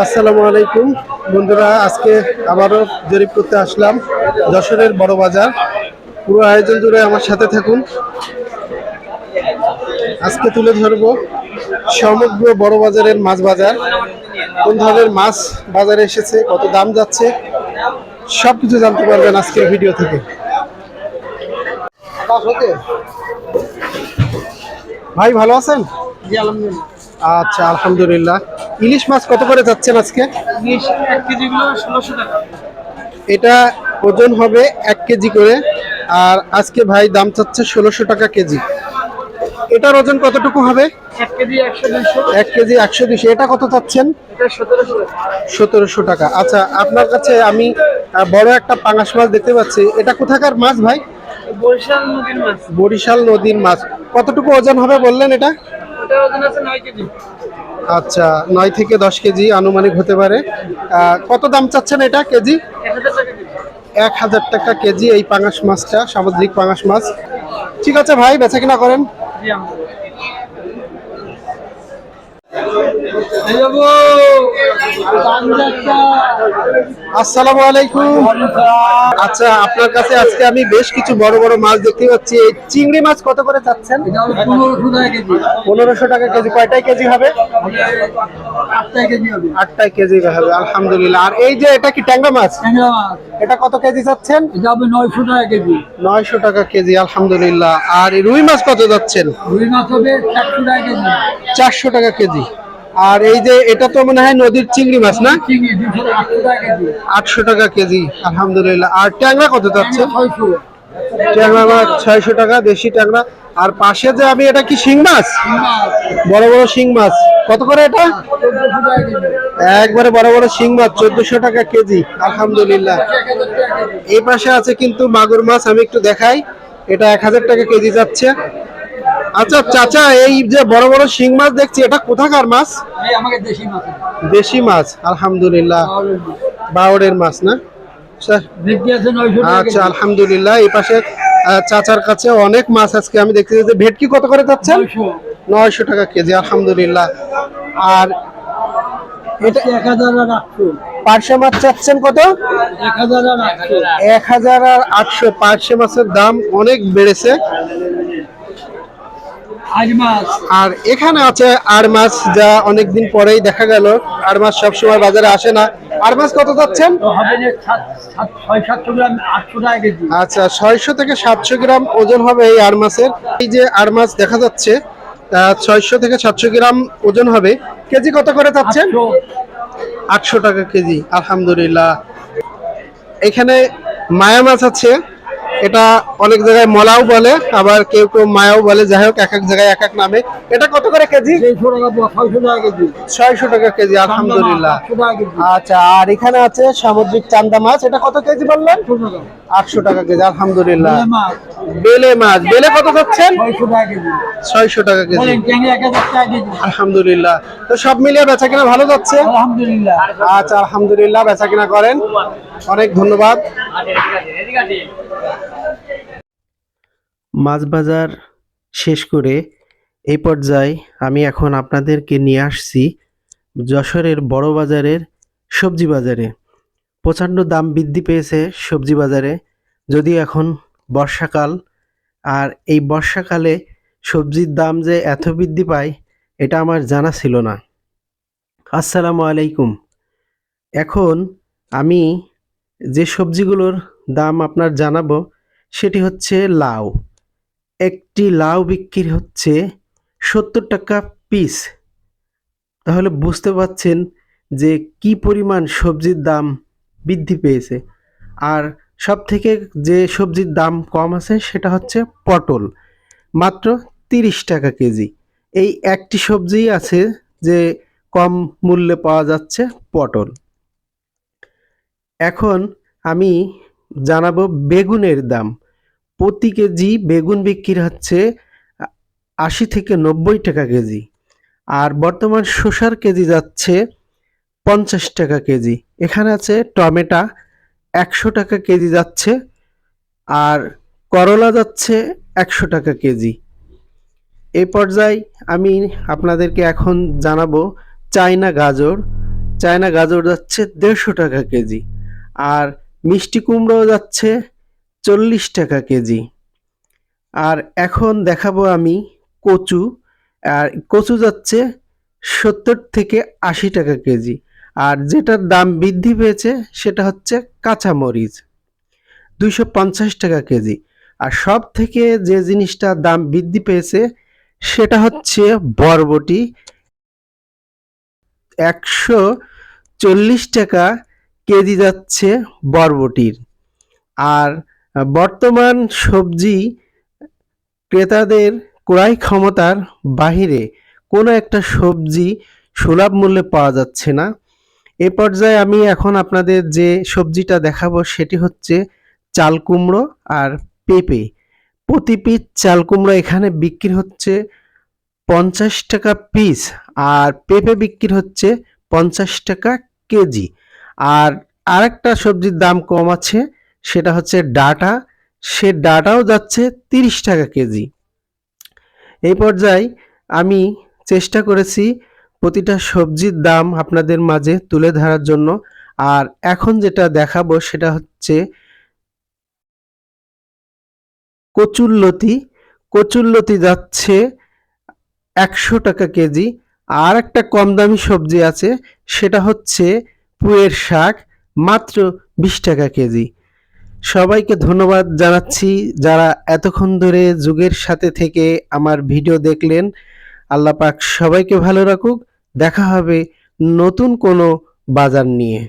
আসসালামু আলাইকুম। বন্ধুরা আজকে আবারও জরিপ করতে আসলাম যশোরের বড় বাজার। পুরো আয়োজন জুড়ে আমার সাথে থাকুন। আজকে তুলে ধরবো সমগ্র বড় বাজারের মাছ বাজার। কোন ধরনের মাছ বাজারে এসেছে কত দাম যাচ্ছে সব কিছু জানতে পারবেন আজকের ভিডিও থেকে। ভাই ভালো আছেন? আচ্ছা আলহামদুলিল্লাহ। ইলিশ মাছ কত করে যাচ্ছেন আজকে? ইলিশ এক কেজি ষোলোশো টাকা। এটা ওজন হবে এক কেজি করে আর আজকে ভাই দাম চাচ্ছে ষোলোশো টাকা কেজি। এটার ওজন কতটুকু হবে? এক কেজি একশো দুশো এটা কত চাচ্ছেন? সতেরোশো টাকা। আচ্ছা আপনার কাছে আমি বড় একটা পাঙাশ মাছ দেখতে পাচ্ছি। এটা কোথাকার মাছ ভাই? বরিশাল নদীর মাছ। বরিশাল নদীর মাছ। কতটুকু ওজন হবে বললেন এটা? ওজন আছে নয় কেজি। আচ্ছা নয় থেকে দশ কেজি আনুমানিক হতে পারে। কত দাম চাচ্ছেন এটা কেজি? এক হাজার টাকা কেজি এই পাঙাশ মাছটা, সামুদ্রিক পাঙাশ মাছ। ঠিক আছে ভাই বেচা কিনা করেন। আসসালামু আলাইকুম। আচ্ছা আপনার কাছে আজকে আমি বেশ কিছু বড় বড় মাছ দেখতে পাচ্ছি। এই চিংড়ি মাছ কত করে চাচ্ছেন? পনেরোশো টাকা কেজি। টাকা কেজি। হবে? আটটাই কেজি হবে। কেজি হবে আলহামদুলিল্লাহ। আর এই যে এটা কি ট্যাংরা মাছ? এটা কত কেজি চাচ্ছেন? নয়শো টাকা কেজি। নয়শো টাকা কেজি আলহামদুলিল্লাহ। আর এই রুই মাছ কত যাচ্ছেন? রুই মাছ হবে চারশো টাকা কেজি। চারশো টাকা কেজি। আর এই যে এটা তো মনে হয় নদীর চিংড়ি মাছ না? আটশো টাকা কেজি আলহামদুলিল্লাহ। আর ট্যাংরা কত যাচ্ছে ট্যাংরা মাছ ছয়শো টাকা দেশি ট্যাংরা। আর পাশে যে আমি এটা কি শিং মাছ। বড় বড় শিং মাছ। কত করে এটা? একবারে বড় বড় শিং মাছ চোদ্দশো টাকা কেজি আলহামদুলিল্লাহ। এই পাশে আছে কিন্তু মাগুর মাছ আমি একটু দেখাই। এটা এক হাজার টাকা কেজি যাচ্ছে। আচ্ছা চাচা এই যে বড় বড় শিং মাছ দেখছি এটা কোথাকার মাছ? দেশি মাছ। দেশি মাছ আলহামদুলিল্লাহ। বাউরের মাছ না? আচ্ছা আলহামদুলিল্লাহ এই পাশে চাচার কাছে অনেক মাছ আজকে আমি দেখতে যে ভেটকি কত করে যাচ্ছেন নয়শো। টাকা কেজি আলহামদুলিল্লাহ। আর এটা এক হাজার আর আটশো। পার্শে মাছ চাচ্ছেন কত? এক হাজার আর আটশো। পার্শে মাছের দাম অনেক বেড়েছে। আর এখানে আছে আর মাছ যা অনেকদিন পরেই দেখা গেল। আর মাছ সবসময় বাজারে আসে না। আর মাছ কত যাচ্ছেন? আচ্ছা ছয়শো থেকে সাতশো গ্রাম ওজন হবে এই আর মাছের এই যে আর মাছ দেখা যাচ্ছে ছয়শো থেকে সাতশো গ্রাম ওজন হবে। কেজি কত করে আটশো। আটশো টাকা কেজি আলহামদুলিল্লাহ। এখানে মায়া মাছ আছে। এটা অনেক জায়গায় মলাও বলে আবার কেউ কেউ মায়াও বলে। যাই হোক এক এক জায়গায় এক এক নামে। এটা কত করে কেজি? ছয়শো টাকা কেজি। ছয়শো টাকা কেজি আলহামদুলিল্লাহ। আচ্ছা আর এখানে আছে সামুদ্রিক চান্দা মাছ। এটা কত কেজি বললেন? আটশো টাকা। কেজি আলহামদুলিল্লাহ। বেলে মাছ। বেলে কত যাচ্ছেন? ছয়শো টাকা কেজি। আলহামদুলিল্লাহ। তো সব মিলিয়ে বেচা কিনা ভালো যাচ্ছে? আলহামদুলিল্লাহ। আচ্ছা আলহামদুলিল্লাহ বেচা কিনা করেন। অনেক ধন্যবাদ। মাছ বাজার শেষ করে এই পর্যায়ে আমি এখন আপনাদেরকে নিয়ে আসছি যশোরের বড় বাজারের সবজি বাজারে। প্রচণ্ড দাম বৃদ্ধি পেয়েছে সবজি বাজারে। যদিও এখন বর্ষাকাল, আর এই বর্ষাকালে সবজির দাম যে এত বৃদ্ধি পায়, এটা আমার জানা ছিল না। আসসালামু আলাইকুম। এখন আমি যে সবজিগুলোর দাম আপনার জানাব, সেটি হচ্ছে লাউ। একটি লাউ বিক্রি হচ্ছে সত্তর টাকা পিস তাহলে বুঝতে পাচ্ছেন যে কি পরিমাণ সবজির দাম বৃদ্ধি পেয়েছে। আর সব থেকে যে সবজির দাম কম আছে সেটা হচ্ছে পটল, মাত্র তিরিশ টাকা কেজি। এই একটি সবজিই আছে যে কম মূল্যে পাওয়া যাচ্ছে পটল। এখন আমি জানাব বেগুনের দাম। প্রতি কেজি বেগুন বিক্রি হচ্ছে আশি থেকে নব্বই টাকা কেজি। আর বর্তমান শসার কেজি যাচ্ছে পঞ্চাশ টাকা কেজি। এখানে আছে টমেটা একশো টাকা কেজি যাচ্ছে আর করলা যাচ্ছে একশো টাকা কেজি। এ পর্যায়ে আমি আপনাদেরকে এখন জানাব চায়না গাজর। চায়না গাজর যাচ্ছে দেড়শো টাকা কেজি। আর মিষ্টি কুমড়ো যাচ্ছে চল্লিশ টাকা কেজি। আর এখন দেখাবো আমি কচু। আর কচু যাচ্ছে সত্তর থেকে আশি টাকা কেজি। আর যেটার দাম বৃদ্ধি পেয়েছে সেটা হচ্ছে কাঁচামরিচ, দুইশো পঞ্চাশ টাকা কেজি। আর সব থেকে যে জিনিসটার দাম বৃদ্ধি পেয়েছে সেটা হচ্ছে বরবটি। একশো চল্লিশ টাকা কেজি যাচ্ছে বরবটির। আর বর্তমান সবজি ক্রেতাদের ক্রয় ক্ষমতার বাহিরে কোনো একটা সবজি সুলভ মূল্যে পাওয়া যাচ্ছে না। এ পর্যায়ে আমি এখন আপনাদের যে সবজিটা দেখাবো সেটি হচ্ছে চাল কুমড়ো আর পেঁপে। প্রতি পিস চাল কুমড়ো এখানে বিক্রি হচ্ছে পঞ্চাশ টাকা পিস আর পেঁপে বিক্রি হচ্ছে পঞ্চাশ টাকা কেজি। আর আরেকটা সবজির দাম কম আছে সেটা হচ্ছে ডাটা। সে ডাটাও যাচ্ছে তিরিশ টাকা কেজি। এই পর্যায়ে আমি চেষ্টা করেছি প্রতিটা সবজির দাম আপনাদের মাঝে তুলে ধরার জন্য। আর এখন যেটা দেখাবো সেটা হচ্ছে কচুরলতি। কচুরলতি যাচ্ছে একশো টাকা কেজি। আর একটা কম দামি সবজি আছে, সেটা হচ্ছে পুয়ের শাক, মাত্র বিশ টাকা কেজি। সবাইকে ধন্যবাদ জানাচ্ছি যারা এতক্ষণ ধরে যুগের সাথে থেকে আমার ভিডিও দেখলেন। আল্লাহ পাক সবাইকে ভালো রাখুক। দেখা হবে নতুন কোনো বাজার নিয়ে।